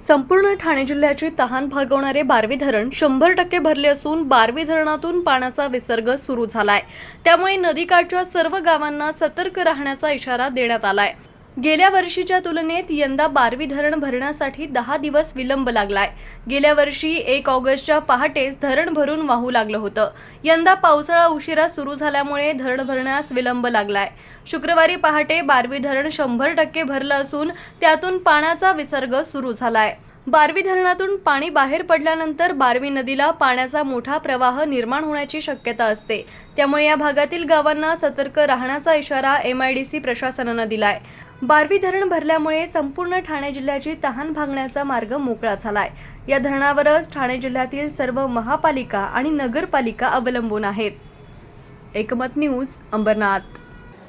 संपूर्ण ठाणे जिल्ह्याची तहान भागवणारे बारवी धरण शंभर टक्के भरले असून बारवी धरणातून पाण्याचा विसर्ग सुरू झालाय. त्यामुळे नदीकाठच्या सर्व गावांना सतर्क राहण्याचा इशारा देण्यात आलाय. गेल्या वर्षीच्या तुलनेत यंदा बारवी धरण भरण्यासाठी दहा दिवस विलंब लागलाय. गेल्या वर्षी एक ऑगस्टच्या पहाटेच धरण भरून वाहू लागलं होतं. यंदा पावसाळा उशिरा सुरू झाल्यामुळे धरण भरण्यास विलंब लागलाय. शुक्रवारी पहाटे बारवी धरण शंभर टक्के भरलं असून त्यातून पाण्याचा विसर्ग सुरू झालाय. बारवी धरणातून पाणी बाहेर पडल्यानंतर बारवी नदीला पाण्याचा मोठा प्रवाह निर्माण होण्याची शक्यता असते. त्यामुळे या भागातील गावांना सतर्क राहण्याचा इशारा एम आय डी सी प्रशासनानं दिलाय. बारवी धरण भरल्यामुळे संपूर्ण ठाणे जिल्ह्याची तहान भागण्याचा मार्ग मोकळा झालाय. या धरणावरच ठाणे जिल्ह्यातील सर्व महापालिका आणि नगरपालिका अवलंबून आहेत. एकमत न्यूज अंबरनाथ.